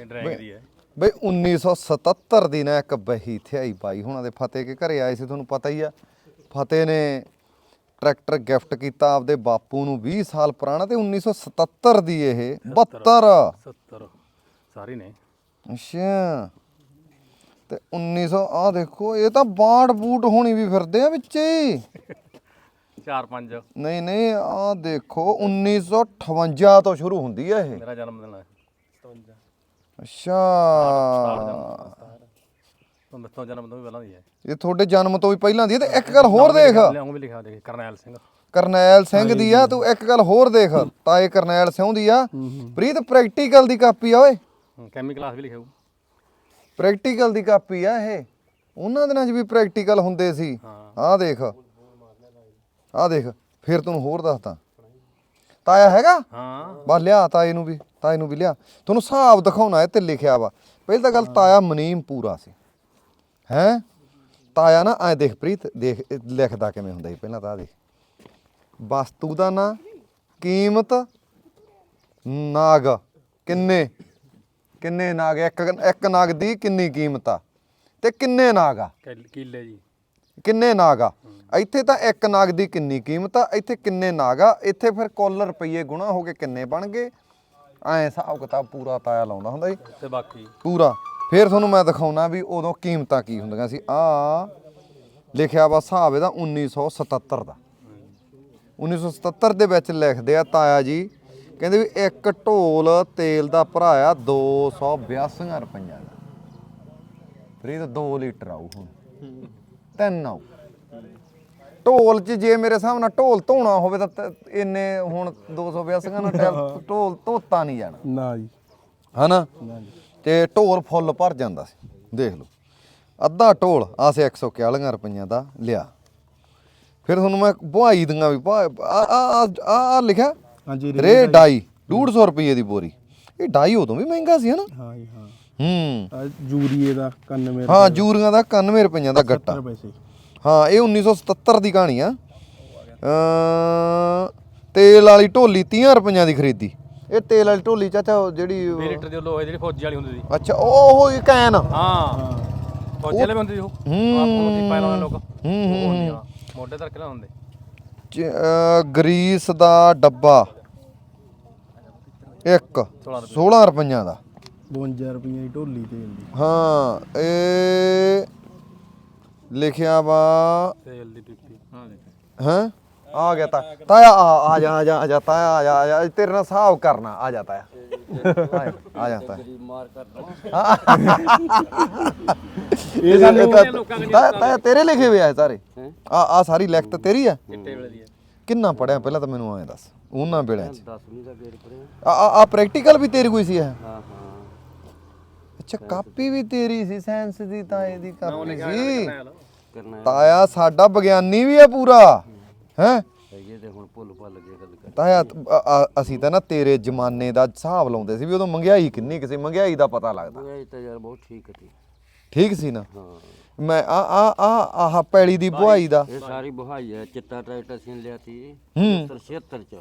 ਇਹ ਡਰੈਗ ਦੀ ਹੈ। ਬਈ 1977 ਦੀ ਨਾ ਇੱਕ ਬਹੀ ਥਿਆਈ ਬਾਈ ਹੁਣਾਂ ਦੇ ਫਤਿਹ ਕੇ ਘਰੇ ਆਏ ਸੀ ਤੁਹਾਨੂੰ ਪਤਾ ਹੀ ਆ। ਫਤਿਹ ਨੇ ਟਰੈਕਟਰ ਗਿਫਟ ਕੀਤਾ ਆਪਦੇ ਬਾਪੂ ਨੂੰ 20 ਸਾਲ ਪੁਰਾਣਾ ਤੇ 1977 ਦੀ ਇਹ 72 70 ਸਾਰੇ ਨੇ। ਅੱਛਾ। ਤੇ 1900 ਆ ਦੇਖੋ ਇਹ ਤਾਂ ਬਾੜ ਬੂਟ ਹੋਣੀ ਵੀ ਫਿਰਦੇ ਆ ਵਿੱਚ ਹੀ। 4 5 ਨਹੀਂ ਨਹੀਂ ਆ ਦੇਖੋ 1958 ਤੋਂ ਸ਼ੁਰੂ ਹੁੰਦੀ ਆ ਇਹ। ਮੇਰਾ ਜਨਮ ਦਿਨ ਹੈ 57 ਅੱਛਾ। ਤੋਂ ਮੇਤੋਂ ਜਨਮ ਤੋਂ ਵੀ ਪਹਿਲਾਂ ਦੀ ਹੈ। ਇਹ ਤੁਹਾਡੇ ਜਨਮ ਤੋਂ ਵੀ ਪਹਿਲਾਂ ਦੀ ਹੈ ਤੇ ਇੱਕ ਗੱਲ ਹੋਰ ਦੇਖ। ਲਿਆਉਂ ਵੀ ਲਿਖਿਆ ਦੇਖ ਕਰਨੈਲ ਸਿੰਘ। ਕਰਨੈਲ ਸਿੰਘ ਦੀ ਆ ਤੂੰ ਇੱਕ ਗੱਲ ਹੋਰ ਦੇਖ। ਤਾਏ ਕਰਨੈਲ ਸਿੰਘ ਦੀ ਆ। ਪ੍ਰੀਤ ਪ੍ਰੈਕਟੀਕਲ ਦੀ ਕਾਪੀ ਆ ਓਏ। ਕੈਮੀ ਕਲਾਸ ਵੀ ਲਿਖਿਆ ਹੋਊ। ਪ੍ਰੈਕਟੀਕਲ ਦੀ ਕਾਪੀ ਆ ਇਹ। ਉਹਨਾਂ ਦਿਨਾਂ 'ਚ ਵੀ ਪ੍ਰੈਕਟੀਕਲ ਹੁੰਦੇ ਸੀ। ਆਹ ਦੇਖ। ਆਹ ਦੇਖ ਫਿਰ ਤੈਨੂੰ ਹੋਰ ਦੱਸਦਾ। ਤਾਇਆ ਹੈਗਾ? ਹਾਂ। ਬਾ ਲਿਆ ਤਾਏ ਨੂੰ ਵੀ ਤਾਏ ਨੂੰ ਵੀ ਲਿਆ। ਤੁਹਾਨੂੰ ਹਿਸਾਬ ਦਿਖਾਉਣਾ ਇਹ ਤੇ ਲਿਖਿਆ ਵਾ। ਪਹਿਲੀ ਤਾਂ ਗੱਲ ਤਾਇਆ ਮਨੀਮ ਪੂਰਾ ਸੀ। ਹੈ? ਤਾਇਆ ਨਾ ਐ ਦੇਖ ਪ੍ਰੀਤ ਦੇਖ ਲਿਖਦਾ ਕਿਵੇਂ ਹੁੰਦਾ ਸੀ ਪਹਿਲਾਂ ਤਾਂ ਆਹ ਦੇਖ। ਵਸਤੂ ਦਾ ਨਾਂ ਕੀਮਤ ਨਾਗ। ਕਿੰਨੇ? ਕਿੰਨੇ ਨਾਗ? ਇੱਕ ਇੱਕ ਨਾਗ ਦੀ ਕਿੰਨੀ ਕੀਮਤ ਆ? ਤੇ ਕਿੰਨੇ ਨਾਗ ਆ? ਕਿੱਲੇ ਜੀ। ਕਿੰਨੇ ਨਾਗ ਆ? ਇੱਥੇ ਤਾਂ ਇੱਕ ਨਾਗ ਦੀ ਕਿੰਨੀ ਕੀਮਤ ਆ? ਇੱਥੇ ਕਿੰਨੇ ਨਾਗ ਆ? ਇੱਥੇ ਫਿਰ ਕੁੱਲ ਰੁਪਈਏ ਗੁਣਾ ਹੋ ਕੇ ਕਿੰਨੇ ਬਣ ਗਏ? ਐ ਹਿਸਾਬ ਕਿਤਾਬ ਪੂਰਾ ਤਾਇਆ ਲਾਉਂਦਾ ਹੁੰਦਾ ਸੀ ਤੇ ਬਾਕੀ। ਪੂਰਾ। ਫਿਰ ਤੁਹਾਨੂੰ ਮੈਂ ਦਿਖਾਉਣਾ ਵੀ ਉਦੋਂ ਕੀਮਤਾਂ ਕੀ ਹੁੰਦੀਆਂ ਸੀ। ਆ ਲਿਖਿਆ ਵਾ ਹਿਸਾਬ ਇਹਦਾ 1977 ਦਾ। 1977 ਦੇ ਵਿੱਚ ਲਿਖਦੇ ਆ ਤਾਇਆ ਜੀ ਕਹਿੰਦੇ ਵੀ ਇੱਕ ਢੋਲ ਤੇਲ ਦਾ ਭਰਾਇਆ 282 ਰੁਪਈਆ ਦਾ। ਫਰੀਦ 2 ਲੀਟਰ ਆਊ ਹੁਣ। ਤਿੰਨ ਆਊ ਢੋਲ 'ਚ ਜੇ ਮੇਰੇ ਹਿਸਾਬ ਨਾਲ ਢੋਲ ਧੋਣਾ ਹੋਵੇ ਤਾਂ ਤ- ਇੰਨੇ ਹੁਣ 282 ਨਾਲ ਟੈਲ- ਢੋਲ ਧੋਤਾ ਨਹੀਂ ਜਾਣਾ। ਨਾ ਜੀ। ਹਨਾ? ਤੇ ਢੋਲ ਫੁੱਲ ਭਰ ਜਾਂਦਾ ਸੀ। ਦੇਖ ਲਓ। ਅੱਧਾ ਢੋਲ ਆਸੇ 141 ਰੁਪਈਆਂ ਦਾ ਲਿਆ। ਫਿਰ ਤੁਹਾਨੂੰ ਮੈਂ ਬੁਹਾਈ ਦੀਆਂ ਵੀ ਆ ਆ ਆ ਆ ਲਿਖਿਆ? ਹਾਂਜੀ ਰੇ ਡਾਈ 150 ਰੁਪਏ ਦੀ ਬੋਰੀ। ਇਹ ਡਾਈ ਉਦੋਂ ਵੀ ਮਹਿੰਗਾ ਸੀ ਹਨਾ? ਹਾਂ ਜੀ ਹਾਂ। ਹੂੰ। ਜੂਰੀਏ ਦਾ 91 ਹਾਂ ਜੂਰੀਆਂ ਦਾ 91 ਰੁਪਈਆਂ ਦਾ ਗੱਟਾ। ਪੈਸੇ। ਹਾਂ ਇਹ 1977 ਦੀ ਕਹਾਣੀ ਆ। ਅ ਤੇਲ ਵਾਲੀ ਢੋਲੀ 30 ਰੁਪਈਆਂ ਦੀ ਖਰੀਦੀ। ਇਹ ਤੇਲ ਵਾਲੀ ਢੋਲੀ ਚਾਚਾ ਉਹ ਜਿਹੜੀ 20 ਲੀਟਰ ਦੀ ਲੋਹੇ ਜਿਹੜੀ ਫੌਜੀ ਵਾਲੀ ਹੁੰਦੀ ਸੀ। ਅੱਛਾ ਉਹ ਉਹ ਇਹ ਕੈਨ। ਹਾਂ। ਫੌਜੀ ਵਾਲੇ ਵੀ ਹੁੰਦੇ ਸੀ ਉਹ। ਹੂੰ। ਆਪ ਨੂੰ ਦੀ ਪਾਇਲਾਂ ਵਾਲੇ ਲੋਕ। ਹੂੰ, ਉਹ ਹੁੰਦੀਆਂ। ਮੋਢੇ ਧਰ ਕੇ ਨਾ ਹੁੰਦੇ। ਚ- ਅਹ ਗਰੀਸ ਦਾ ਡੱਬਾ। ਇੱਕ 16 ਰੁਪਈਆਂ ਦਾ। 52 ਰੁਪਏ ਦੀ ਢੋਲੀ ਤੇਲ ਦੀ ਹਾਂ ਇਹ ਲਿਖਿਆ ਵਾ ਤੇਲ ਦੀ ਪੀਪੀ ਹਾਂ ਦੇਖ ਹੈ? ਆ ਗਿਆ ਤਾ ਤਾਇਆ ਆ ਆ ਜਾ ਆ ਜਾ ਆ ਜਾ ਤਾਇਆ ਆ ਜਾ ਆ ਜਾ। ਤੇਰੇ ਨਾਲ ਹਿਸਾਬ ਕਰਨਾ। ਆ ਜਾ ਤਾਇਆ। ਆ ਜਾ ਤਾਇਆ। ਇਹ ਸਾਡੇ ਤਾਇਆ ਤਾਇਆ ਤੇਰੇ ਲਿਖੇ ਹੋਏ ਆ ਸਾਰੇ? ਆ ਆ ਸਾਰੀ ਲਿਖਤ ਤੇਰੀ ਆ? ਵੇਲੇ ਦੀ ਕਿੰਨਾ ਪੜਿਆ ਪਹਿਲਾਂ ਤਾਂ ਮੈਨੂੰ ਐਂ ਦੱਸ। ਉਹਨਾਂ ਵੇਲਿਆਂ 'ਚ। 10ਵੀਂ ਦਾ ਗੇੜ ਪਰੇ ਆ ਆ ਆ ਪ੍ਰੈਕਟੀਕਲ ਵੀ ਤੇਰੀ ਕੋਈ ਸੀ ਇਹ? ਹਾਂ ਹਾਂ। ਅੱਛਾ ਕਾਪੀ ਵੀ ਤੇਰੀ ਸੀ ਸਾਇੰਸ ਦੀ ਤਾਂ ਇਹਦੀ ਕਾਪੀ ਸੀ। ਕਰਨਾ ਤਾਇਆ ਸਾਡਾ ਵਿਗਿਆਨੀ ਵੀ ਹੈ ਪੂਰਾ। ਹੈ? ਹੈਗੇ ਤੇ ਹੁਣ ਭੁੱਲ ਭੱਲ ਗਏ ਗੱਲ ਕਰ ਤਾਇਆ ਅ- ਅ- ਅਸੀਂ ਤਾਂ ਨਾ ਤੇਰੇ ਜ਼ਮਾਨੇ ਦਾ ਹਿਸਾਬ ਲਾਉਂਦੇ ਸੀ ਵੀ ਉਦੋਂ ਮਹਿੰਗਾਈ ਕਿੰਨੀ ਕਿਸੇ ਮਹਿੰਗਾਈ ਦਾ ਪਤਾ ਲੱਗਦਾ। ਇਹ ਤਾਂ ਯਾਰ ਬਹੁਤ ਠੀਕ ਸੀ ਨਾ? ਹਾਂ। ਮੈਂ ਆ ਆ ਆ ਆਹ ਪੈਲੀ ਦੀ buਹਾਈ ਦਾ। ਇਹ ਸਾਰੀ ਬਹਾਈ ਹੈ ਚਿੱਟਾ ਟਰੈਕਟਰ ਸੀ ਲਿਆ ਤੀ ਹੂੰ। 76 ਚ।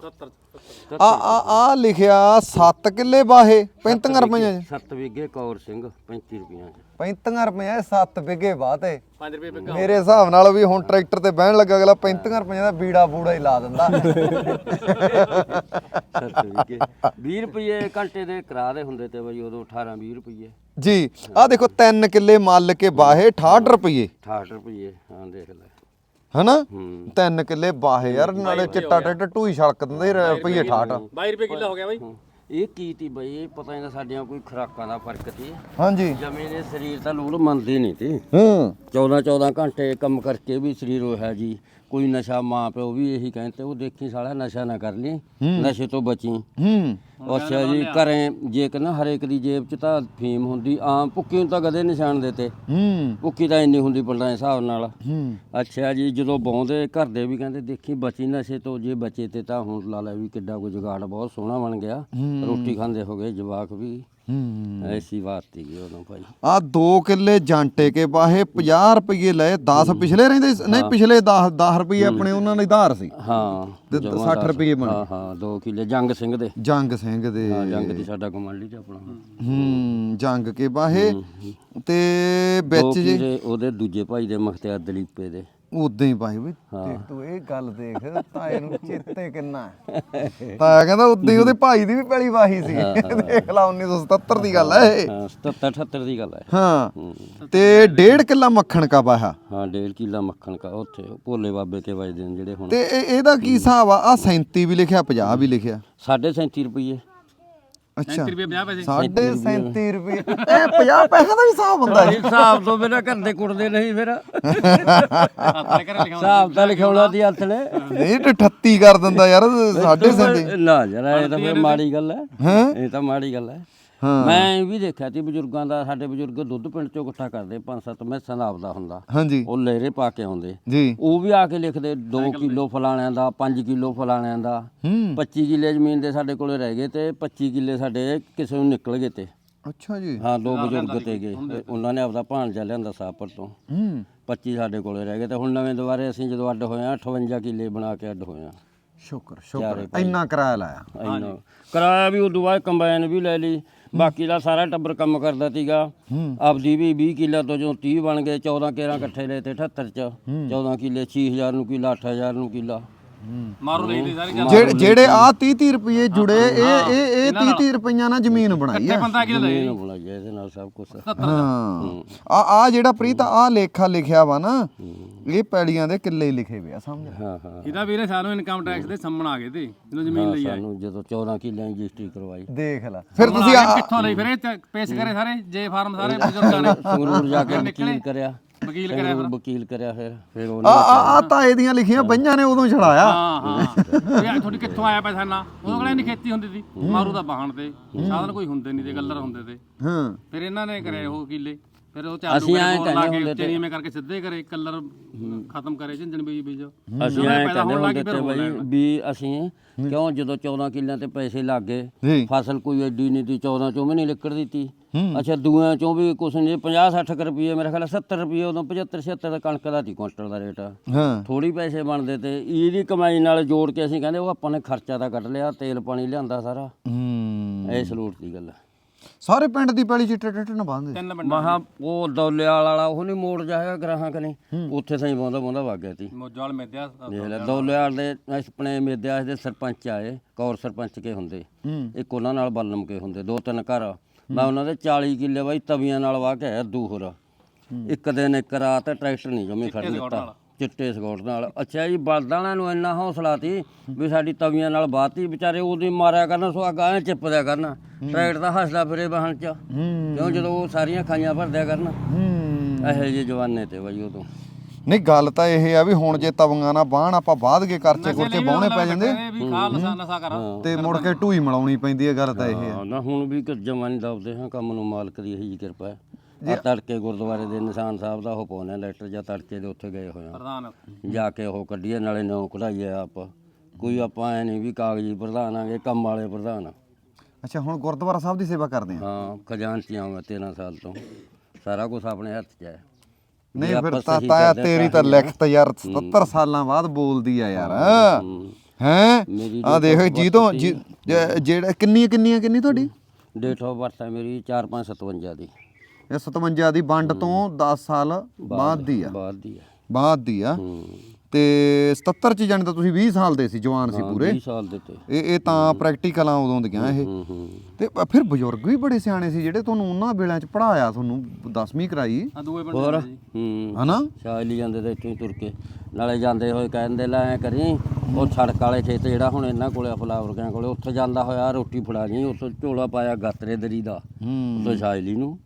ਆ ਆ ਆ ਲਿਖਿਆ 7 ਕਿੱਲੇ ਬਾਹੇ 35 ਰੁਪਈਆਂ ਚ। 7 ਵਿਗੇ ਕੌਰ ਸਿੰਘ 35 ਰੁਪਈਆਂ ਚ। 35 ਰੁਪਈਆਂ 7 ਵਿਗੇ ਬਾਤੇ 5 ਰੁਪਏ ਪਿੱਗਾ ਮੇਰੇ ਹਿਸਾਬ ਨਾਲ ਵੀ ਹੁਣ ਟਰੈਕਟਰ ਤੇ ਬਹਿਣ ਲੱਗਾ ਅਗਲਾ 35 ਰੁਪਈਆਂ ਦਾ ਬੀੜਾ ਬੂੜਾ ਹੀ ਲਾ ਦਿੰਦਾ। 7 ਵਿਗੇ। 20 ਰੁਪਏ ਘੰਟੇ ਦੇ ਕਰਾ ਦੇ ਹੁੰਦੇ ਤੇ ਬਈ ਉਦੋਂ 18 20 ਰੁਪਏ ਜੀ ਆ ਦੇਖੋ 3 ਕਿੱਲੇ ਮੱਲ ਕੇ ਬਾਹੇ 68 ਰੁਪਏ 68 ਰੁਪਏ ਹਾਂ ਦੇਖ ਲੈ। ਹਨਾ? ਹੂੰ। 3 ਕਿੱਲੇ ਬਾਹੇ ਯਾਰ ਨਾਲੇ ਚਿੱਟਾ ਟਰੈਕਟਰ ਟੂਈ ਛਲਕ ਦਿੰਦੇ ਰੁਪਏ 68 22 ਰੁਪਏ ਕਿੱਲਾ ਹੋ ਗਿਆ ਬਾਈ। ਇਹ ਕੀ ਤੀ ਬਈ? ਇਹ ਪਤਾ ਨਹੀਂ ਸਾਡੀਆਂ ਕੋਈ ਖੁਰਾਕਾਂ ਦਾ ਫ਼ਰਕ ਤੀ। ਹਾਂਜੀ। ਜਮੇ ਨੇ ਸਰੀਰ ਤਾਂ ਲੋੜ ਮੰਨਦੇ ਨਹੀਂ ਤੇ। ਹੂੰ। 14 14 ਘੰਟੇ ਕੰਮ ਕਰਕੇ ਵੀ ਸਰੀਰ ਹੋਇਆ ਜੀ। ਕੋਈ ਨਸ਼ਾ ਮਾਂ ਪਿਓ ਵੀ ਇਹੀ ਕਹਿੰਦੇ ਉਹ ਦੇਖੀ ਸਾਲਾ ਨਸ਼ਾ ਨਾ ਕਰ ਲਈ ਨਸ਼ੇ ਤੋਂ ਬਚੀ। ਹੂੰ। ਅੱਛਾ ਜੀ ਘਰੇ ਜੇ ਕਹਿੰਦਾ ਹਰੇਕ ਦੀ ਜੇਬ 'ਚ ਤਾਂ ਫੀਮ ਹੁੰਦੀ ਆਮ ਭੁੱਕੀ ਨੂੰ ਤਾਂ ਕਦੇ ਨਿਸ਼ਾਨ ਦਿੱਤੇ। ਹੂੰ। ਭੁੱਕੀ ਤਾਂ ਇੰਨੀ ਹੁੰਦੀ ਪਿੰਡਾਂ ਦੇ ਹਿਸਾਬ ਨਾਲ। ਹੂੰ। ਅੱਛਾ ਜੀ ਜਦੋਂ ਬੌਂਦੇ ਘਰ ਦੇ ਵੀ ਕਹਿੰਦੇ ਦੇਖੀ ਬਚੀ ਨਸ਼ੇ ਤੋਂ ਜੇ ਬਚੇ ਤੇ ਤਾਂ ਹੁਣ ਲਾ ਲੈ ਵੀ ਕਿੱਡਾ ਕੋਈ ਜੁਗਾੜ ਬਹੁਤ ਸੋਹਣਾ ਬਣ ਗਿਆ। ਰੋਟੀ ਖਾਂਦੇ ਹੋ ਗਏ ਜਵਾਕ ਵੀ। ਐਸੀ ਬਾਤ ਸੀਗੀ ਉਦੋਂ ਭਾਈ। ਆ 2 ਕਿੱਲੇ ਜਾਂਟੇ ਕੇ ਬਾਹੇ 50 ਰੁਪਏ ਲਏ 10 ਪਿਛਲੇ ਰਹਿੰਦੇ ਸੀ- ਨਹੀਂ ਪਿਛਲੇ 10 10 ਰੁਪਏ ਆਪਣੇ ਉਹਨਾਂ ਦੇ ਧਾਰ ਸੀ। ਹਾਂ ਤੇ ਜਮਾਂ 60 ਦਸ- ਰੁਪਏ ਬਣੇ। ਹਾਂ ਹਾਂ 2 ਕਿੱਲੇ ਜੰਗ ਸਿੰਘ ਦੇ। ਜੰਗ ਸਿੰਘ ਦੇ। ਹਾਂ ਜੰਗ ਦੀ ਸਾਡਾ ਕਮਾਂਡੀ ਚ ਆਪਣਾ। ਹੂੰ ਜੰਗ ਕੇ ਬਾਹੇ ਤੇ ਦੋ ਵਿੱਚ ਜੇ ਕਿਲੇ ਉਹਦੇ ਦੂਜੇ ਭਾਈ ਦੇ ਮਖਤਿਆਰ ਦਲੀਪੇ ਦੇ। ਉਦਾਂ ਹੀ ਪਾਈ ਵੀ ਦੇਖ ਤੂੰ ਇਹ ਗੱਲ ਦੇਖ ਤਾਏ ਨੂੰ ਚੇਤੇ ਕਿੰਨਾ। ਤਾਇਆ ਕਹਿੰਦਾ ਉਦਾਂ ਹੀ ਉਹਦੇ ਭਾਈ ਦੀ ਵੀ ਪਹਿਲੀ ਵਾਹੀ ਸੀ। ਦੇਖ ਲਾ 1977 ਦੀ ਗੱਲ ਹੈ ਇਹ। ਹਾਂ 77 78 ਦੀ ਗੱਲ ਹੈ। ਹਾਂ। ਤੇ ਡੇਢ ਕਿੱਲਾ ਮੱਖਣ ਕਾ ਬਾਹਾ ਹਾਂ ਡੇਢ ਕਿਲਾ ਮੱਖਣ ਕਾ ਉੱਥੇ ਭੋਲੇ ਬਾਬੇ ਕੇ ਵਜਦੇ ਨੇ ਜਿਹੜੇ ਹੁਣ। ਤੇ ਇਹ- ਇਹਦਾ ਕੀ ਹਿਸਾਬ ਆ? ਆ 37 ਵੀ ਲਿਖਿਆ 50 ਵੀ ਲਿਖਿਆ। 37.5 ਰੁਪਏ ਅੱਛਾ। 30 ਰੁਪਏ 50 ਪੈਸੇ। ਸਾਢੇ 37 ਰੁਪਏ। ਇਹ 50 ਪੈਸੇ ਦਾ ਵੀ ਹਿਸਾਬ ਹੁੰਦਾ ਹੈ। ਹਿਸਾਬ ਤੋਂ ਬਿਨਾ ਘਰ ਦੇ ਕੁੜਦੇ ਨਹੀਂ ਫਿਰ। ਹਿਸਾਬ ਤਾਂ ਲਿਖਾਉਣਾ ਦੀ ਹੱਥ ਨੇ। ਨਹੀਂ ਤੇ 38 ਕਰ ਦਿੰਦਾ ਯਾਰ ਸਾਢੇ 37 ਨਾ ਜਰਾ ਇਹ ਤਾਂ ਮਾੜੀ ਗੱਲ ਹੈ। ਹੈਂ? ਇਹ ਤਾਂ ਮਾੜੀ ਗੱਲ ਹੈ। ਹਾਂ। ਮੈਂ ਇਹ ਵੀ ਦੇਖਿਆ ਸੀ ਬਜ਼ੁਰਗਾਂ ਦਾ ਸਾਡੇ ਬਜ਼ੁਰਗ ਦੁੱਧ ਪਿੰਡ ਚੋਂ ਇਕੱਠਾ ਕਰਦੇ ਪੰਜ ਸੱਤ ਮੈਸਾਂ ਦਾ ਆਪਦਾ ਹੁੰਦਾ। ਹਾਂਜੀ। ਉਹ ਲਹਿਰੇ ਪਾ ਕੇ ਆਉਂਦੇ। ਜੀ। ਉਹ ਵੀ ਆ ਕੇ ਲਿਖਦੇ 2 ਕਿਲੋ ਫਲਾਣਿਆਂ ਦਾ 5 ਕਿਲੋ ਫਲਾਣਿਆਂ ਦਾ ਹੂੰ। 25 ਕਿੱਲੇ ਜ਼ਮੀਨ ਦੇ ਸਾਡੇ ਕੋਲੇ ਰਹਿ ਗਏ ਤੇ 25 ਕਿੱਲੇ ਸਾਡੇ ਕਿਸੇ ਨੂੰ ਨਿਕਲ ਗਏ ਤੇ। ਅੱਛਾ ਜੀ। ਹਾਂ ਦੋ ਬਜ਼ੁਰਗ ਤੇ। ਗਏ ਉਹਨਾਂ ਨੇ ਆਪਦਾ ਭਾਣਜਾ ਲਿਆਂਦਾ ਸਾਪਰ ਤੋਂ। ਹੂੰ। 25 ਸਾਡੇ ਕੋਲੇ ਰਹਿ ਗਏ ਤੇ ਹੁਣ ਨਵੇਂ ਦੁਬਾਰੇ ਅਸੀਂ ਜਦੋਂ ਅੱਡ ਹੋਏ ਆ 58 ਕਿੱਲੇ ਬਣਾ ਕੇ ਅੱਡ ਹੋਏ ਆ ਸ਼ੁਕਰ ਸ਼ੁਕਰ। ਇੰਨਾ ਕਿਰਾਇਆ ਲਾਇਆ। ਇੰਨਾ। ਕਿਰਾਇਆ ਵੀ ਉਦੋਂ ਬਾਅਦ ਕੰਬਾਈਨ ਵੀ ਲੈ ਲਈ। ਬਾਕੀ ਦਾ ਸਾਰਾ ਟੱਬਰ ਕੰਮ ਕਰਦਾ ਸੀਗਾ। ਆਪਦੀ ਵੀ 20 ਕਿੱਲਾ ਤੋਂ ਜੋ 30 ਬਣ ਗਏ 14 13 ਇਕੱਠੇ ਲਏ ਤੇ 78 ਚ। 14 ਕਿੱਲੇ 6000 ਨੂੰ ਕਿੱਲਾ 8000 ਨੂੰ ਕਿੱਲਾ। ਮਾਰੂ ਲਈ ਦੀ ਸਾਰੀ ਗੱਲ। ਜਿਹੜੇ ਜਿਹੜੇ ਆ 30 30 ਰੁਪਏ ਜੁੜੇ ਇਹ ਇਹ ਇਹ 30 30 ਰੁਪਈਆਂ ਨਾਲ ਜ਼ਮੀਨ ਬਣਾਈ ਆ। ਬੰਦਾ ਕਿਹਦਾ ਲੈ ਇਹਨੂੰ ਬਣਾਇਆ ਇਹਦੇ ਨਾਲ ਸਭ ਕੁਝ ਹਾਂ। ਆ ਆ ਜਿਹੜਾ ਪ੍ਰੀਤ ਆ ਲੇਖਾ ਲਿਖਿਆ ਵਾ ਨਾ ਇਹ ਪੈੜੀਆਂ ਦੇ ਕਿੱਲੇ ਹੀ ਲਿਖੇ ਹੋਏ ਆ ਸਮਝ ਹਾਂ ਹਾਂ ਇਹਦਾ ਵੀਰੇ ਸਾਨੂੰ ਇਨਕਮ ਟੈਕਸ ਦੇ ਸੰਮਣ ਆ ਗਏ ਤੇ ਜਦੋਂ ਜ਼ਮੀਨ ਲਈ ਆਏ ਸਾਨੂੰ ਜਦੋਂ 14 ਕਿੱਲਿਆਂ ਦੀ ਰਜਿਸਟਰੀ ਕਰਵਾਈ। ਦੇਖ ਲੈ। ਫਿਰ ਤੁਸੀਂ ਆ ਕਿੱਥੋਂ ਲਈ ਫਿਰ? ਇਹ ਚ- ਪੇਸ਼ ਕਰੇ ਸਾਰੇ ਜੇ ਫਾਰਮ ਸਾਰੇ ਬਜ਼ੁਰਗਾਂ ਨੇ। ਸੰਗਰੂਰ ਜਾ ਕੇ ਵਕੀਲ ਕਰਿਆ। ਵਕੀਲ ਸੰਗਰੂਰ ਵਕੀਲ ਕਰਿਆ ਫਿਰ ਫਿਰ ਆ ਉਹਨੇ ਆ ਆ ਤਾਏ ਦੀਆਂ ਲਿਖੀਆਂ ਬਈਆਂ ਨੇ ਉਦੋਂ ਛੜਾਇਆ ਹਾਂ ਹਾਂ। ਵੀ ਆਹ ਤੁਹਾਡੀ ਕਿੱਥੋਂ ਆਇਆ ਪੈਸਾ ਨਾ ਉਦੋਂ ਕਿਹੜਾ ਨਹੀਂ ਖੇਤੀ ਹੁੰਦੀ ਸੀ? ਮਾਰੂ ਦਾ ਬਾਹਣ ਤੇ। ਸਾਧਨ ਕੋਈ ਹੁੰਦੇ ਨਹੀਂ ਤੇ ਗੱਲਰ ਹੁੰਦੇ ਤੇ। ਹਾਂ। ਫਿਰ ਇਹਨਾਂ ਨੇ ਕਰੇ ਉਹ ਕੀਲੇ। ਫਿਰ ਉਹ ਚਾਲੂ ਅਸੀਂ ਐਂ ਕਰੇ ਲਾ ਕਹਿੰਦੇ ਕੇ ਹੁੰਦੇ ਉੱਤੇ ਨੀਵੇਂ ਕਰਕੇ ਸਿੱਧੇ ਕਰੇ ਕਲਰ ਖਤਮ ਕਰੇ ਝੰਜਣ ਬੀਜ ਬੀਜ। ਅਸੀਂ ਐਂ ਕਹਿੰਦੇ ਹੁੰਦੇ ਤੇ ਬਈ ਵੀ ਅਸੀਂ ਕਿਉਂ ਜਦੋਂ 14 ਕਿੱਲਿਆਂ ਤੇ ਪੈਸੇ ਲੱਗ ਗਏ ਜੀ। ਫਸਲ ਕੋਈ ਐਡੀ ਨਹੀਂ ਤੀ 14 ਚੋਂ ਵੀ ਨਹੀਂ ਨਿਕਲਦੀ ਤੀ ਅੱਛਾ ਦੂਆਂ ਚੋਂ ਵੀ ਕੁਛ ਨਹੀਂ 50 60 ਰੁਪਏ ਮੇਰੇ ਖਿਆਲ 70 ਰੁਪਏ ਉਦੋਂ 75 76 ਦਾ ਕਣਕ ਦਾ ਤੀ ਕੁਇੰਟਲ ਦਾ ਰੇਟ। ਹਾਂ। ਥੋੜੀ ਪੈਸੇ ਬਣਦੇ ਤੇ ਇਹਦੀ ਕਮਾਈ ਨਾਲ ਜੋੜ ਕੇ ਅਸੀਂ ਕਹਿੰਦੇ ਉਹ ਆਪਾਂ ਨੇ ਖਰਚਾ ਤਾਂ ਕੱਢ ਲਿਆ ਤੇਲ ਪਾਣੀ ਲਿਆਂਦਾ ਸਾਰਾ। ਹੂੰ। ਇਹ ਸਲੂਟ ਦੀ ਗੱਲ ਹੈ ਸਾਰੇ ਪਿੰਡ ਦੀ ਪੈਲੀ ਚਿੱਟੇ ਟੱਟ ਨਾ ਤਿੰਨ ਪਿੰਡ ਮਹਾ ਉਹ ਦੌਲਿਆਲ ਵਾਲਾ ਉਹ ਨਹੀਂ ਮੋੜ ਜਾਏਗਾ ਗ੍ਰਾਹਾਂ ਕਨੇ। ਉੱਥੇ ਸਹੀ ਬੌਂਦਾ ਬੌਂਦਾ ਵਗ ਗਿਆ ਤੀ। ਮੋਜਾਲ ਮੇਦਿਆ ਦੇਖ ਲੈ ਦੌਲਿਆਲ ਦੇ ਆਪਣੇ ਮੇਦਿਆਸ ਦੇ ਸਰਪੰਚ ਆਏ ਕੌਰ ਸਰਪੰਚ ਕੇ ਹੁੰਦੇ। ਹੂੰ। ਇੱਕ ਉਹਨਾਂ ਨਾਲ ਬਲਮ ਕੇ ਹੁੰਦੇ ਦੋ ਤਿੰਨ ਘਰ। ਮੈਂ ਉਹਨਾਂ ਦੇ 40 ਕਿੱਲੇ ਬਾਈ ਤਵੀਆਂ ਨਾਲ ਵਾਹ ਕੇ ਆਇਆ ਦੂਹਰ। ਇੱਕ ਦਿਨ ਇੱਕ ਰਾਤ ਟਰੈਕਟਰ ਨਹੀਂ ਜਮੀ ਖੜ ਦਿੱਤਾ। ਚਿੱਟੇ ਸਕੋਟ ਨਾਲ। ਅੱਛਾ ਜੀ ਬਲਦਾਂ ਨੂੰ ਇੰਨਾ ਹੌਸਲਾ ਤੀ ਵੀ ਸਾਡੀ ਤਵੀਆਂ ਨਾਲ ਬਾਤੀ ਵਿਚਾਰੇ ਉਹਦੀ ਮਾਰਿਆ ਕਰਨ ਸੋ ਅੱਗਾ ਐ ਚਿੱਪਦਿਆ ਕਰਨ। ਟਰੈਕਟਰ ਦਾ ਹੱਸਦਾ ਫਿਰੇ ਵਾਹਣ ਚ। ਕਿਉਂ? ਜਦੋਂ ਉਹ ਸਾਰੀਆਂ ਖਾਈਆਂ ਭਰਦਿਆ ਕਰਨ। ਇਹੋ ਜਿਹੇ ਜਵਾਨੇ ਤੇ ਬਾਈ ਉਦੋਂ। ਨਹੀਂ ਗੱਲ ਤਾਂ ਇਹ ਆ ਵੀ ਹੁਣ ਜੇ ਤਵੀਆਂ ਨਾ ਬਾਹਣ ਆਪਾਂ ਬਾਅਦ ਕੇ ਕਰਚੇ ਕੁਰਚੇ ਬਾਉਣੇ ਪੈ ਜਾਂਦੇ। ਤੇ ਮੁੜ ਕੇ ਢੂਈ ਮਲਾਉਣੀ ਪੈਂਦੀ ਹੈ ਗੱਲ ਤਾਂ ਇਹ ਆ। ਹਾਂ ਨਾ ਹੁਣ ਵੀ ਕਿ ਜਮਾਂ ਨਹੀਂ ਦਬਦੇ ਹਾਂ ਕੰਮ ਨੂੰ ਮਾਲਕ ਦੀ ਇਹੀ ਕਿਰਪਾ ਹੈ। ਆ ਤੜਕੇ ਗੁਰਦੁਆਰੇ ਦੇ ਨਿਸ਼ਾਨ ਸਾਹਿਬ ਦਾ ਉਹ ਪਾਉਣੇ ਲੈਟਰ ਜਾਂ ਤੜਕੇ ਦੇ ਉੱਥੇ ਗਏ ਹੋਏ ਆ। ਪ੍ਰਧਾਨ ਜਾ ਕੇ ਉਹ ਕੱਢੀਏ ਨਾਲੇ ਨੌ ਕਢਾਈਏ ਆਪ। ਕੋਈ ਆਪਾਂ ਐ ਨਹੀਂ ਵੀ ਕਾਗਜ਼ੀ ਪ੍ਰਧਾਨ ਆਗੇ ਕੰਮ ਵਾਲੇ ਪ੍ਰਧਾਨ ਆ। ਅੱਛਾ ਹੁਣ ਗੁਰਦੁਆਰਾ ਸਾਹਿਬ ਦੀ ਸੇਵਾ ਕਰਦੇ ਆ? ਹਾਂ ਖਜ਼ਾਨਚੀਆਂ ਮੈਂ 13 ਸਾਲ ਤੋਂ। ਸਾਰਾ ਕੁਝ ਆਪਣੇ ਹੱਥ 'ਚ ਹੈ। ਨਹੀਂ ਜੇ ਫਿਰ ਆਪਾਂ ਤਾਂ ਸਹੀ ਤਾਇਆ ਕਰਦੇ ਤੇਰੀ ਤਾਂ ਲਿਖਤ ਯਾਰ 77 ਸਾਲਾਂ ਬਾਅਦ ਬੋਲਦੀ ਆ ਯਾਰ। ਹੂੰ। ਹੈ ਮੇਰੀ ਆ ਦੇਖ ਜੀ ਤੋਂ ਜੀ- ਜਿਹੜਾ ਕਿੰਨੀ ਕਿੰਨੀਆਂ ਕਿੰਨੀ ਤੁਹਾਡੀ? ਡੇਟ ਆਫ ਬਰਥ ਹੈ ਮੇਰੀ 4557 ਦੀ। ਇਹ 57 ਦੀ ਵੰਡ ਤੋਂ 10 ਸਾਲ ਬਾਅਦ ਦੀ ਆ। ਬਾਅਦ ਦੀ ਹੈ ਬਾਅਦ ਦੀ ਆ। ਤੇ 77 ਚ ਜਾਣੀ ਤਾਂ ਤੁਸੀਂ 20 ਸਾਲ ਦੇ ਸੀ ਜਵਾਨ ਸੀ ਪੂਰੇ। 20 ਸਾਲ ਦੇ ਤੇ। ਇਹ ਇਹ ਤਾਂ ਪ੍ਰੈਕਟੀਕਲਾਂ ਉਦੋਂ ਦੀਆਂ ਇਹ। ਤੇ ਫਿਰ ਬਜ਼ੁਰਗ ਵੀ ਬੜੇ ਸਿਆਣੇ ਸੀ ਜਿਹੜੇ ਤੁਹਾਨੂੰ ਉਹਨਾਂ ਵੇਲਿਆਂ ਚ ਪੜਾਇਆ ਤੁਹਾਨੂੰ 10ਵੀਂ ਕਰਾਈ। ਜੀ। ਹੂੰ। ਹਨਾ? ਸ਼ਾਇਲੀ ਜਾਂਦੇ ਤੇ ਇੱਥੋਂ ਹੀ ਤੁਰ ਕੇ। ਨਾਲੇ ਜਾਂਦੇ ਹੋਏ ਕਹਿੰਦੇ ਲੈ ਐਂ ਕਰੀ ਉਹ ਸੜਕ ਵਾਲੇ ਖੇਤ ਜਿਹੜਾ ਹੁਣ ਇਹਨਾਂ ਕੋਲੇ ਆ ਫਲਾਵਰ ਕਿਆਂ ਕੋਲੇ ਉੱਥੇ ਜਾਂਦਾ ਹੋਇਆ ਰੋਟੀ ਫੜਾ ਜੀ ਉੱਥੇ ਝੋਲਾ ਪਾਇਆ ਗਾਤਰੇ ਦਰੀ ਦਾ। ਹੂੰ। ਉੱਥੇ ਸ਼ਾਇਲੀ ਨੂੰ।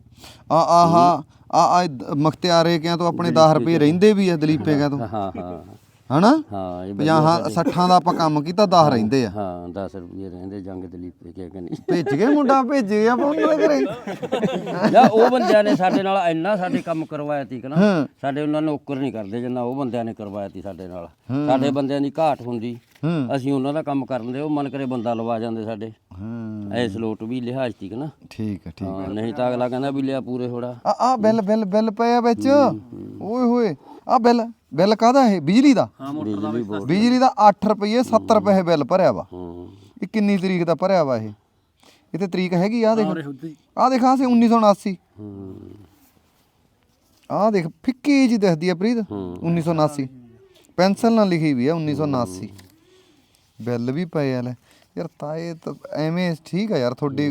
ਆ ਆਹਾ ਆ ਆ ਮਖਤਿਆਰੇ ਕਿਆਂ ਤੋਂ ਆਪਣੇ 10 ਰੁਪਏ ਰਹਿੰਦੇ ਵੀ ਆ ਦਲੀਪੇ ਕਿਆਂ ਤੋਂ? ਹਾਂ ਹਾਂ। ਹਨਾ? ਹਾਂ ਇਹ 50 60 ਦਾ ਆਪਾਂ ਕੰਮ ਕੀਤਾ 10 ਰਹਿੰਦੇ ਆ। ਹਾਂ 10 ਰੁਪਏ ਰਹਿੰਦੇ ਜੰਗ ਦਲੀਪ ਕੇ ਕਹਿੰਦੀ ਭੇਜ ਗਏ ਮੁੰਡਾ ਭੇਜ ਗਿਆ ਆਪਾਂ ਉਹਨਾਂ ਦੇ ਘਰੇ। ਯਾ ਉਹ ਬੰਦਿਆਂ ਨੇ ਸਾਡੇ ਨਾਲ ਇੰਨਾ ਸਾਡੇ ਕੰਮ ਕਰਵਾਇਆ ਤੀ ਹਾਂ। ਸਾਡੇ ਉਹਨਾਂ ਨੌਕਰ ਨਹੀਂ ਕਰਦੇ ਜਿੰਨਾ ਉਹ ਬੰਦਿਆਂ ਨੇ ਕਰਵਾਇਆ ਤੀ ਸਾਡੇ ਨਾਲ। ਸਾਡੇ ਬੰਦਿਆਂ ਦੀ ਘਾਟ ਹੁੰਦੀ। ਅਸੀਂ ਉਹਨਾਂ ਦਾ ਕੰਮ ਕਰਨ ਦੇ ਉਹ ਮਨ ਕਰੇ ਬੰਦਾ ਲਵਾ ਜਾਂਦੇ ਸਾਡੇ। ਹਾਂ। ਐਸ ਲੋਟ ਵੀ ਲਿਹਾਜ਼ ਤੀ ਕਨਾ ਠੀਕ ਹੈ ਠੀਕ ਹਾਂ ਨਹੀਂ ਤਾਂ ਅਗਲਾ ਕਹਿੰਦਾ ਵੀ ਲਿਆ ਪੂਰੇ ਹੋੜਾ ਆ ਆ ਬਿੱਲ ਬਿੱਲ ਬਿੱਲ ਪਿਆ ਵਿੱਚ। ਓਏ ਹੋਏ ਆ ਬਿੱਲ। ਬਿੱਲ ਕਾਹਦਾ ਇਹ? ਬਿਜਲੀ ਦਾ? ਹਾਂ ਮੋਟਰ ਦਾ ਵੀ ਬਿਜਲੀ ਦਾ 8 ਰੁਪਏ 70 ਰੁਪਏ ਬਿੱਲ ਭਰਿਆ ਵਾ। ਹੂੰ। ਇਹ ਕਿੰਨੀ ਤਰੀਕ ਦਾ ਭਰਿਆ ਵਾ ਇਹ? ਇਹ ਤੇ ਤਰੀਕ ਹੈਗੀ ਆ ਦੇਖ। ਆ ਦੇਖ ਆ ਸੇ 1979 ਹੂੰ। ਆ ਦੇਖ ਫਿੱਕੀ ਜੀ ਦਿਖਦੀ ਆ ਪ੍ਰੀਤ 1979 ਪੈਨਸਲ ਨਾਲ ਲਿਖੀ ਵੀ ਆ 1979 ਬਿੱਲ ਵੀ ਪਏ ਆ ਲੈ। ਯਾਰ ਤਾਏ ਤਾਂ ਐਵੇਂ ਠੀਕ ਆ ਯਾਰ ਤੁਹਾਡੀ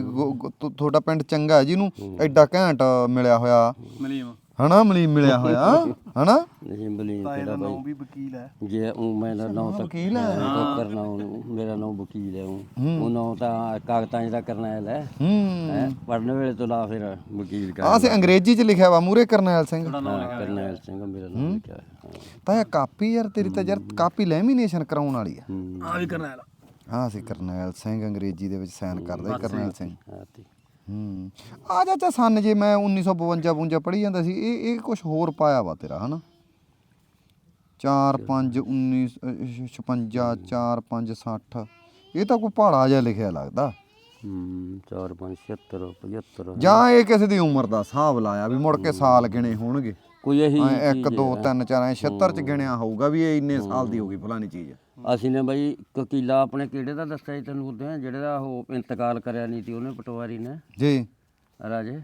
ਤੁਹਾਡਾ ਪਿੰਡ ਚੰਗਾ ਹੈ ਜਿਹਨੂੰ ਐਡਾ ਘੈਂਟ ਮਿਲਿਆ ਹੋਇਆ। ਮਲੀਮ ਹਨਾ ਮਲੀ ਮਿਲਿਆ ਹੋਇਆ ਹਨਾ? ਨਹੀਂ ਬਲੀਨ ਤਾਏ ਦਾ ਤੇਰਾ ਨਾਮ ਬਾਈ? ਵੀ ਵਕੀਲ ਹੈ। ਜੇ ਉਹ ਮੇਰਾ ਨਾਮ ਤਾਂ ਵਕੀਲ ਹੈ। ਕਰਨਾ ਉਹਨੂੰ ਮੇਰਾ ਨਾਮ ਵਕੀਲ ਹੈ ਉਹ। ਉਹ ਨਾਮ ਤਾਂ ਕਾਗਜ਼ਾਂ 'ਚ ਦਾ ਕਰਨਾ ਹੈ ਹੂੰ। ਹੈ ਪੜਨ ਵੇਲੇ ਤੋਂ ਲਾ ਫਿਰ ਵਕੀਲ ਕਰ ਆ ਸੇ ਅੰਗਰੇਜ਼ੀ ਚ ਲਿਖਿਆ ਵਾ ਮੂਰੇ ਕਰਨੈਲ ਸਿੰਘ। ਹਾਂ, ਕਰਨੈਲ ਸਿੰਘ ਮੇਰਾ ਨਾਮ ਲਿਖਿਆ ਹੈ ਹਾਂ। ਤਾਂ ਇਹ ਕਾਪੀ ਯਾਰ ਤੇਰੀ ਤਾਂ ਯਾਰ ਕਾਪੀ ਲੈਮੀਨੇਸ਼ਨ ਕਰਾਉਣ ਵਾਲੀ ਆ ਹੂੰ। ਆ ਵੀ ਕਰਨਾ ਹੈ ਹਾਂ ਸੀ ਕਰਨੈਲ ਸਿੰਘ ਅੰਗਰੇਜ਼ੀ ਦੇ ਵਿੱਚ ਸਾਈਨ ਕਰਦਾ ਸੀ ਕਰਨੈਲ ਸਿੰਘ। ਹਾਂ ਤੇ ਹੂੰ। ਆ ਜਾ ਚਾ ਸੰਨ ਜੇ ਮੈਂ 1952 52 ਪੜ੍ਹੀ ਜਾਂਦਾ ਸੀ ਇਹ ਇਹ ਕੁਝ ਹੋਰ ਪਾਇਆ ਵਾ ਤੇਰਾ ਹਨਾ? 4 5 19 56 4 5 60 ਇਹ ਤਾਂ ਕੋਈ ਪਹਾੜਾ ਜਿਹਾ ਲਿਖਿਆ ਲੱਗਦਾ। ਹੂੰ 4 5 76 75 ਜਾਂ ਇਹ ਕਿਸੇ ਦੀ ਉਮਰ ਦਾ ਹਿਸਾਬ ਲਾਇਆ ਵੀ ਮੁੜ ਕੇ ਸਾਲ ਗਿਣੇ ਹੋਣਗੇ। ਕੋਈ ਇਹੀ 1 2 3 4 76 ਚ ਗਿਣਿਆ ਹੋਊਗਾ ਵੀ ਇਹ ਇੰਨੇ ਸਾਲ ਦੀ ਹੋ। ਗਈ ਫਲਾਨੀ ਚੀਜ਼। ਅਸੀਂ ਨੇ ਬਈ ਕਕੀਲਾ ਆਪਣੇ ਕਿਹੜੇ ਦਾ ਦੱਸਿਆ ਸੀ ਤੈਨੂੰ ਉਦੋਂ ਜਿਹੜੇ ਦਾ ਉਹ ਇੰਤਕਾਲ ਕਰਿਆ ਨਹੀਂ ਸੀ ਉਹਨੇ ਪਟਵਾਰੀ ਨੇ। ਜੀ। ਰਾਜੇ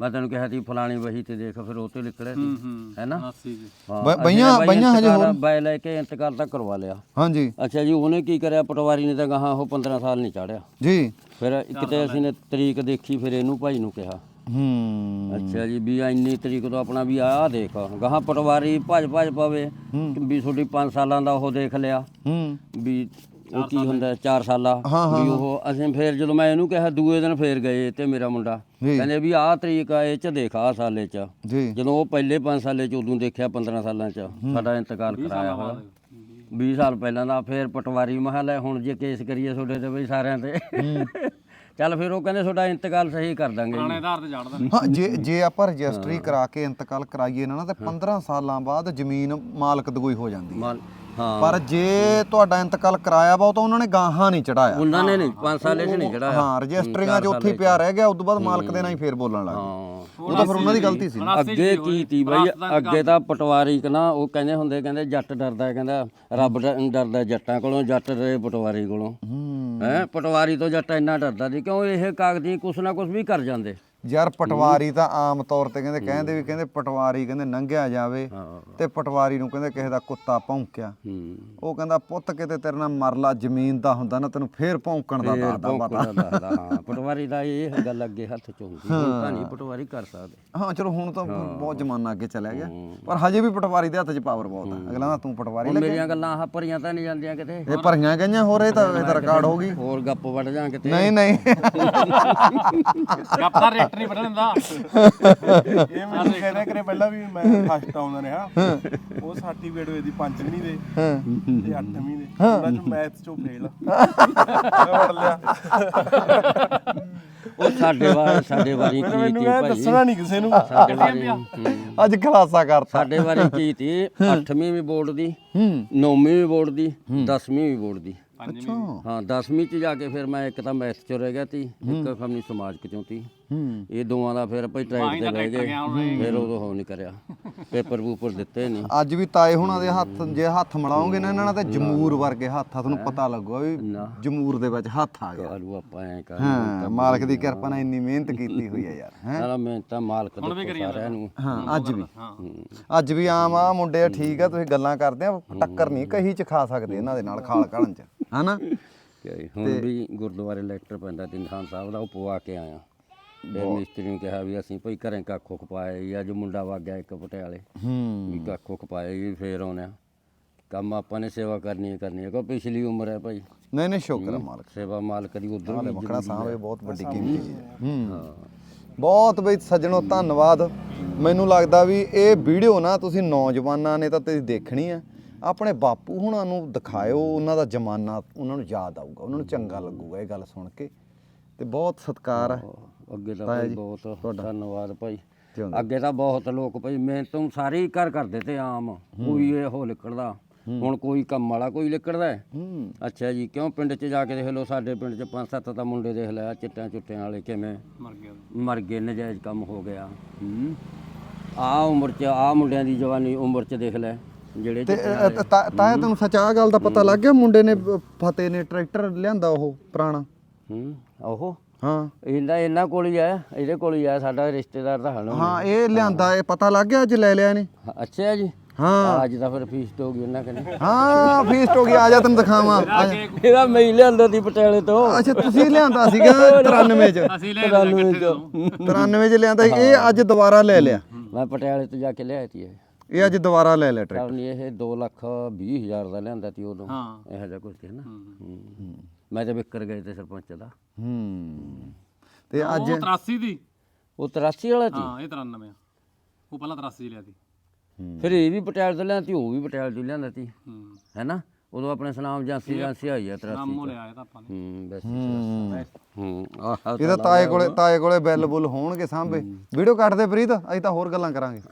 ਮੈਂ ਤੈਨੂੰ ਕਿਹਾ ਸੀ ਫਲਾਣੀ ਵਹੀ ਤੇ ਦੇਖ ਫਿਰ ਉਹ ਤੇ ਲਿਖੜੇ ਸੀ ਹੂੰ ਹੈ। ਨਾ? 89 ਜੀ। ਹਾਂ, ਬ- ਅਸੀਂ ਬਈਆਂ- ਬਈਆਂ ਹਜੇ ਹੋਰ- ਬਾਈ ਲੈ ਕੇ ਇੰਤਕਾਲ ਤਾਂ ਕਰਵਾ ਲਿਆ। ਹਾਂਜੀ। ਅੱਛਾ ਜੀ ਉਹਨੇ ਕੀ ਕਰਿਆ? ਪਟਵਾਰੀ ਨੇ ਤਾਂ ਗਾਹਾਂ ਉਹ 15 ਸਾਲ ਨਹੀਂ ਚਾੜਿਆ। ਜੀ। ਫਿਰ ਇੱਕ ਤੇ ਅਸੀਂ ਨੇ ਤਰੀਕ ਦੇਖੀ ਫਿਰ ਇਹਨੂੰ ਭਾਈ ਨੂੰ ਕਿਹਾ। ਹੂੰ। ਅੱਛਾ ਜੀ ਵੀ ਇੰਨੀ ਤਰੀਕ ਤੋਂ ਆਪਣਾ ਵੀ ਆਹ ਦੇਖ ਗਾਹਾਂ ਪਟਵਾਰੀ ਭੱਜ ਭੱਜ ਪਵੇ ਵੀ ਤੁਹਾਡੀ 5 ਸਾਲਾਂ ਦਾ ਉਹ ਦੇਖ ਲਿਆ। ਹੂੰ। ਵੀ ਉਹ ਕੀ ਹੁੰਦਾ 4 ਸਾਲਾਂ। ਵੀ ਉਹ ਅਸੀਂ ਫੇਰ ਜਦੋਂ ਮੈਂ ਇਹਨੂੰ ਕਿਹਾ ਦੂਏ ਦਿਨ ਫੇਰ ਗਏ ਤੇ ਮੇਰਾ ਮੁੰਡਾ। ਕਹਿੰਦੇ ਵੀ ਆਹ ਤਰੀਕ ਆ ਇਹ ਚ ਦੇਖ ਆਹ ਸਾਲੇ ਚ। ਜੀ। ਜਦੋਂ ਉਹ ਪਹਿਲੇ 5 ਸਾਲੇ ਚ ਉਦੋਂ ਦੇਖਿਆ 15 ਸਾਲਾਂ ਚ ਸਾਡਾ ਇੰਤਕਾਲ ਕਰਾਇਆ ਹੋਇਆ। 20 ਸਾਲ ਪਹਿਲਾਂ ਦਾ ਫੇਰ ਪਟਵਾਰੀ ਮਹਲ ਹੈ ਹੁਣ ਜੇ ਕੇਸ ਕਰੀਏ ਤੁਹਾਡੇ ਤੇ ਬਈ ਸਾਰਿਆਂ ਤੇ। ਚੱਲ ਫਿਰ ਉਹ ਕਹਿੰਦੇ ਤੁਹਾਡਾ ਇੰਤਕਾਲ ਸਹੀ ਕਰ ਦਾਂਗੇ ਪੁਰਾਣੇ ਆਧਾਰ ਤੇ ਜਾੜ ਦਿੰਦੇ ਹਾਂ ਜੇ ਜੇ ਆਪਾਂ ਰਜਿਸਟਰੀ ਕਰਾ ਕੇ ਇੰਤਕਾਲ ਕਰਾਈਏ ਨਾ ਨਾ ਤੇ 15 ਸਾਲਾਂ ਬਾਅਦ ਜ਼ਮੀਨ ਮਾਲਕ ਦਗੋਈ ਹੋ ਜਾਂਦੀ ਹੈ। ਮਾਲ ਹਾਂ। ਪਰ ਜੇ ਤੁਹਾਡਾ ਇੰਤਕਾਲ ਕਰਾਇਆ ਵਾ ਉਹ ਤਾਂ ਉਹਨਾਂ ਨੇ ਗਾਹਾਂ ਨਹੀਂ ਚੜਾਇਆ ਉਹਨਾਂ ਨੇ ਨਹੀਂ 5 ਸਾਲੇ ਚ ਨਹੀਂ ਚੜਾਇਆ ਹਾਂ ਰਜਿਸਟਰੀਆਂ 'ਚ ਉੱਥੇ ਹੀ ਪਿਆ ਰਹਿ ਗਿਆ ਉਸ ਤੋਂ ਬਾਅਦ ਮਾਲਕ ਦੇ ਨਾਲ ਹੀ ਫੇਰ ਬੋਲਣ ਲੱਗ ਗਏ। ਹਾਂ। ਉਹ ਤਾਂ ਫਿਰ ਉਹਨਾਂ ਦੀ ਗਲਤੀ ਸੀ। ਅੱਗੇ ਕੀ ਤੀ ਬਈ? ਅੱਗੇ ਤਾਂ ਪਟਵਾਰੀ ਕਨਾ ਉਹ ਕਹਿੰਦੇ ਹੁੰਦੇ ਕਹਿੰਦੇ ਜੱਟ ਡਰਦਾ ਹੈ, ਕਹਿੰਦਾ ਰੱਬ ਡ- ਡਰਦਾ ਜੱਟਾਂ ਕੋਲੋਂ ਜੱਟ ਦੇ ਪਟਵਾਰੀ ਕੋਲੋਂ। ਹੈ। ਪਟਵਾਰੀ ਤੋਂ ਜੱਟ ਇੰਨਾ ਡਰਦਾ ਸੀ, ਕਿਉਂ ਇਹ ਕਾਗਜ਼ੀ ਕੁਛ ਨਾ ਕੁਛ ਵੀ ਕਰ ਜਾਂਦੇ? ਯਾਰ ਪਟਵਾਰੀ ਤਾਂ ਆਮ ਤੌਰ ਤੇ ਕਹਿੰਦੇ ਕਹਿੰਦੇ ਵੀ ਕਹਿੰਦੇ ਪਟਵਾਰੀ ਕਹਿੰਦੇ ਨੰਗਿਆ ਜਾਵੇ ਤੇ ਪਟਵਾਰੀ ਨੂੰ ਕਹਿੰਦੇ ਕਿਸੇ ਦਾ ਕੁੱਤਾ ਭੌਂਕਿਆ। ਉਹ ਕਹਿੰਦਾ ਪੁੱਤ ਕਿਤੇ ਤੇਰੇ ਨਾਲ ਮਰਲਾ ਜ਼ਮੀਨ ਦਾ ਹੁੰਦਾ ਨਾ ਤੈਨੂੰ ਫੇਰ ਭੌਂਕਣ ਦਾ ਦੱਸਦਾ ਪਤਾ। ਹਾਂ। ਪਟਵਾਰੀ ਦਾ ਇਹ ਗੱਲ ਅੱਗੇ ਹੱਥ ਚ ਹੁੰਦੀ ਤਾਂ ਨਹੀਂ ਪਟਵਾਰੀ ਕਰ ਸਕਦੇ। ਹਾਂ ਚਲੋ ਹੁਣ ਤਾਂ ਬਹੁਤ ਜ਼ਮਾਨਾ ਅੱਗੇ ਚਲਾ ਗਿਆ। ਪਰ ਹਜੇ ਵੀ ਪਟਵਾਰੀ ਦੇ ਹੱਥ 'ਚ ਪਾਵਰ ਬਹੁਤ ਆ। ਅਗਲਾ ਨਾ ਤੂੰ ਪਟਵਾਰੀ ਲੱਗੇ ਮੇਰੀਆਂ ਗੱਲਾਂ ਆਹ ਭਰੀਆਂ ਤਾਂ ਨਹੀਂ ਜਾਂਦੀਆਂ ਕਿਤੇ। ਇਹ ਭਰੀਆਂ ਗਈਆਂ ਹੋਰ ਇਹ ਤਾਂ ਇਹ ਤਾਂ ਰਿਕਾਰਡ ਹੋ ਗਈ। ਹੋਰ ਗੱਪ ਵੱਢ ਜਾਂ ਕਿਤੇ। ਨਹੀਂ ਨਹੀਂ। ਗੱਪਾ ਰੇਟ ਨਹੀਂ ਵੱਢਣ ਦਾ ਇਹ ਮੈਨੂੰ ਕਹਿੰਦਾ ਕਰੇ ਪਹਿਲਾਂ ਵੀ ਮੈਂ ਫਸਟ ਆਉਂਦਾ ਰਿਹਾ। ਉਹ ਸਰਟੀਫਿਕੇਟ ਹੋਏ ਦੀ ਪੰਜਵੀਂ ਦੇ ਤੇ 8ਵੀਂ ਦੇ। ਉਹਨਾਂ ਚ ਮੈਥ ਚੋਂ ਫੇਲ ਮੈਂ ਪੜ ਲਿਆ। ਉਹ ਸਾਡੇ ਵਾਰ ਸਾਡੇ ਵਾਰੀ ਕੀ ਮੈਨੂੰ ਤੀ ਭਾਈ? ਦੱਸਣਾ ਨਹੀਂ ਕਿਸੇ ਨੂੰ। ਸਾਡੇ ਵਾਰੀ। ਅੱਜ ਖਲਾਸਾ ਕਰਤਾ। ਸਾਡੇ ਵਾਰੀ ਕੀ ਤੀ? 8ਵੀਂ ਵੀ ਬੋਰਡ ਦੀ ਹੂੰ। 9ਵੀਂ ਵੀ ਬੋਰਡ ਦੀ 10ਵੀਂ ਵੀ ਬੋਰਡ ਦੀ। ਅੱਛਾ। ਹਾਂ 10ਵੀਂ ਚ ਜਾ ਕੇ ਫਿਰ ਮੈਂ ਇੱਕ ਤਾਂ ਮੈਥ ਚ ਰਹਿ ਗਿਆ ਤੀ ਇੱਕ ਖਮਨੀ ਸਮਾਜ ਚੋਂ ਤੀ। ਹੂੰ। ਇਹ ਦੋਵਾਂ ਦਾ ਫਿਰ ਭਾਈ ਟ੍ਰੈਕ ਤੇ ਬਹਿ ਗਏ। ਫਿਰ ਉਦੋਂ ਹੋ ਨਹੀਂ ਕਰਿਆ। ਪੇਪਰ ਪੂਪਰ ਦਿੱਤੇ ਨਹੀਂ ਅੱਜ ਵੀ ਤਾਏ ਹੁਣਾਂ ਦੇ ਹੱਥ ਜੇ ਹੱਥ ਮੜਾਓਗੇ ਨਾ ਇਹਨਾਂ ਨਾਲ ਤੇ ਜਮੂਰ ਵਰਗੇ ਹੱਥ ਆ ਤੁਹਾਨੂੰ ਪਤਾ ਲੱਗੂਗਾ ਵੀ ਜਮੂਰ ਦੇ ਵਿੱਚ ਹੱਥ ਆ ਗਿਆ। ਕਾਲੂ ਆਪਾਂ ਐ ਕਰ ਹਾਂ ਮਾਲਕ ਦੀ ਕਿਰਪਾ ਨਾਲ ਇੰਨੀ ਮਿਹਨਤ ਕੀਤੀ ਹੋਈ ਹੈ ਯਾਰ ਹੈ? ਸਾਰਾ ਮੈਂ ਤਾਂ ਮਾਲਕ ਦੇ ਸਾਰਿਆਂ ਨੂੰ। ਹਾਂ ਅੱਜ ਵੀ। ਅੱਜ ਵੀ ਆਮ ਆ ਮੁੰਡੇ ਠੀਕ ਆ ਤੁਸੀਂ ਗੱਲਾਂ ਕਰਦੇ ਆ ਟੱਕਰ ਨਹੀਂ ਕਹੀ ਚ ਖਾ ਸਕਦੇ ਇਹਨਾਂ ਦੇ ਨਾਲ ਖਾਲ ਕਾਲਣ ਚ। ਹਨਾ? ਕਿ ਹੁਣ ਵੀ ਗੁਰਦੁਆਰੇ ਲੈਕਟਰ ਪੈਂਦਾ ਖਾਨ ਸਾਹਿਬ ਦਾ ਉਹ ਪਵਾ ਕੇ ਆਇਆ। ਤੇ ਮਿਸਤਰੀ ਨੂੰ ਕਿਹਾ ਵੀ ਅਸੀਂ ਭਾਈ ਘਰੇ ਕੱਖੋ ਖਪਾਏ ਜੀ ਅੱਜ ਮੁੰਡਾ ਵਗ ਗਿਆ ਇੱਕ ਪਟਿਆਲੇ। ਹੂੰ। ਵੀ ਕੱਖੋ ਖਪਾਏ ਜੀ ਫੇਰ ਆਉਣਾ। ਕੰਮ ਆਪਾਂ ਨੇ ਸੇਵਾ ਕਰਨੀ ਹੀ ਕਰਨੀ ਹੈ ਕੋ ਪਿਛਲੀ ਉਮਰ ਹੈ ਭਾਈ। ਨਹੀਂ ਨਹੀਂ ਸ਼ੁਕਰ ਮਾਲਕ। ਸੇਵਾ ਮਾਲਕ ਦੀ ਉਧਰ ਵੀ ਮੱਖਣਾ ਸਾਹਮਣੇ ਬਹੁਤ ਵੱਡੀ ਕੀਮਤੀ ਚੀਜ਼ ਹੈ। ਹੂੰ। ਬਹੁਤ ਬਈ ਸੱਜਣੋ ਧੰਨਵਾਦ। ਮੈਨੂੰ ਲੱਗਦਾ ਵੀ ਇਹ ਵੀਡੀਓ ਨਾ ਤੁਸੀਂ ਨੌਜਵਾਨਾਂ ਨੇ ਤਾਂ ਤੁਸੀਂ ਦੇਖਣੀ ਆ ਆਪਣੇ ਬਾਪੂ ਹੁਣਾਂ ਨੂੰ ਦਿਖਾਇਓ ਉਹਨਾਂ ਦਾ ਜ਼ਮਾਨਾ ਉਹਨਾਂ ਨੂੰ ਯਾਦ ਆਊਗਾ ਉਹਨਾਂ ਨੂੰ ਚੰਗਾ ਲੱਗੂਗਾ ਇਹ ਗੱਲ ਸੁਣ ਕੇ। ਤੇ ਬਹੁਤ ਸਤਿਕਾਰ ਹੈ ਅੱਗੇ ਤਾਂ ਭਾਈ ਬਹੁਤ ਧੰਨਵਾਦ ਭਾਈ। ਅੱਗੇ ਤਾਂ ਬਹੁਤ ਲੋਕ ਭਾਈ ਮੈਂ ਤੋਂ ਸਾਰੇ ਹੀ ਘਰ ਕਰਦੇ ਤੇ ਆਮ ਕੋਈ ਇਹੋ ਲਿਕੜਦਾ ਹੁਣ ਕੋਈ ਕੰਮ ਵਾਲਾ ਕੋਈ ਲਿਕੜਦਾ ਅੱਛਾ ਜੀ ਕਿਉਂ ਪਿੰਡ 'ਚ ਜਾ ਕੇ ਦੇਖ ਲਓ ਸਾਡੇ ਪਿੰਡ 'ਚ ਪੰਜ ਸੱਤ ਤਾਂ ਮੁੰਡੇ ਦੇਖ ਲਿਆ ਚਿੱਟਿਆਂ ਚੁੱਟਿਆਂ ਵਾਲੇ ਕਿਵੇਂ? ਮਰ ਗਿਆ ਮਰ ਗਏ ਨਜਾਇਜ਼ ਕੰਮ ਹੋ ਗਿਆ। ਆ ਉਮਰ 'ਚ ਆ ਮੁੰਡਿਆਂ ਦੀ ਜਵਾਨੀ ਉਮਰ 'ਚ ਦੇਖ ਲੈ। ਜਿਹੜੇ ਤੇ ਚਿੱਟਿਆਂ ਅ, ਅ, ਤਾ- ਤਾਇਆ ਤੁਹਾਨੂੰ ਸੱਚ ਆਹ ਗੱਲ ਦਾ ਪਤਾ ਲੱਗ ਗਿਆ ਮੁੰਡੇ ਨੇ ਅ, ਫਤਿਹ ਨੇ ਟਰੈਕਟਰ ਲਿਆਂਦਾ ਉਹ ਪੁਰਾਣਾ। ਹੂੰ ਉਹ ਹਾਂ। ਇਹਨਾਂ ਇਹਨਾਂ ਕੋਲ ਹੀ ਆ ਇਹਦੇ ਕੋਲ ਹੀ ਆ ਸਾਡਾ ਰਿਸ਼ਤੇਦਾਰ ਤਾਂ ਹਨ ਹਾਂ ਇਹ ਲਿਆਂਦਾ ਇਹ ਪਤਾ ਲੱਗ ਗਿਆ ਅੱਜ ਲੈ ਲਿਆ ਨੇ ਅੱਛਾ ਜੀ। ਹਾਂ। ਅੱਜ ਤਾਂ ਫਿਰ ਫੀਸ ਹੋ ਗਈ ਉਹਨਾਂ ਕਹਿੰਦੇ ਹਾਂ ਫੀਸਟ ਹੋ ਗਿਆ ਆ ਜਾ ਤੈਨੂੰ ਦਿਖਾਵਾਂ। ਆ ਜਾ। ਇਹਦਾ ਮੈਂ ਹੀ ਲਿਆਂਦਾ ਸੀ ਪਟਿਆਲੇ ਤੋਂ। ਅੱਛਾ ਤੁਸੀਂ ਲਿਆਂਦਾ ਸੀਗਾ 93 ਚ। ਅਸੀਂ ਲੈ ਲੈ ਇਕੱਠੇ ਤੋਂ। 93 ਚ ਲਿਆਂਦਾ ਸੀ ਇਹ ਅੱਜ ਦੁਬਾਰਾ ਲੈ ਲਿਆ। ਮੈਂ ਪਟਿਆਲੇ ਤੋਂ ਜਾ ਕੇ ਲਿਆਇਆ ਸੀ ਇਹ। ਇਹ ਅੱਜ ਦੁਬਾਰਾ ਲੈ ਲਿਆ ਟਰੈਕਟਰ। ਨਹੀਂ ਇਹ 2 ਲੱਖ 20 ਹਜ਼ਾਰ ਦਾ ਲਿਆਂਦਾ ਸੀ ਉਦੋਂ। ਹਾਂ। ਇਹੋ ਜਿਹਾ ਕੁਝ ਸੀ ਨਾ। ਹੂੰ। ਮੈਂ ਤਾਂ ਵਿਕਰ ਗਏ ਤੇ ਸਰਪੰਚ ਦਾ। ਹੂੰ। ਤੇ ਅੱਜ ਉਹ 83 ਦੀ। ਉਹ 83 ਵਾਲਾ ਸੀ? ਹਾਂ ਇਹ 93 ਆ। ਉਹ ਪਹਿਲਾਂ 83 ਲਿਆ ਸੀ। ਫਿਰ ਇਹ ਵੀ ਪਟਿਆਲੇ ਤੋਂ ਲਿਆਂਦੀ ਉਹ ਵੀ ਪਟਿਆਲੇ ਤੋਂ ਲਿਆਂਦਾ ਸੀ। ਹੂੰ। ਹੈਨਾ? ਉਦੋਂ ਆਪਣੇ ਸਨਾਮ ਜਾਂਸੀ ਜਾਂਸੀ ਆਈ ਆ 83 ਨਾਮੋ ਲਿਆ ਇਹ ਤਾਂ ਆਪਾਂ ਨੇ। ਹੂੰ ਬਸ ਹੂੰ। ਆਹ ਇਹਦਾ ਤਾਏ ਕੋਲੇ ਤਾਏ ਕੋਲੇ ਬੈਲ ਬੁੱਲ ਹੋਣਗੇ ਸਾਂਭੇ। ਵੀਡੀਓ ਕੱਟਦੇ ਪ੍ਰੀਤ ਅਸੀਂ ਤਾਂ ਹੋਰ ਗੱਲਾਂ ਕਰਾਂਗੇ।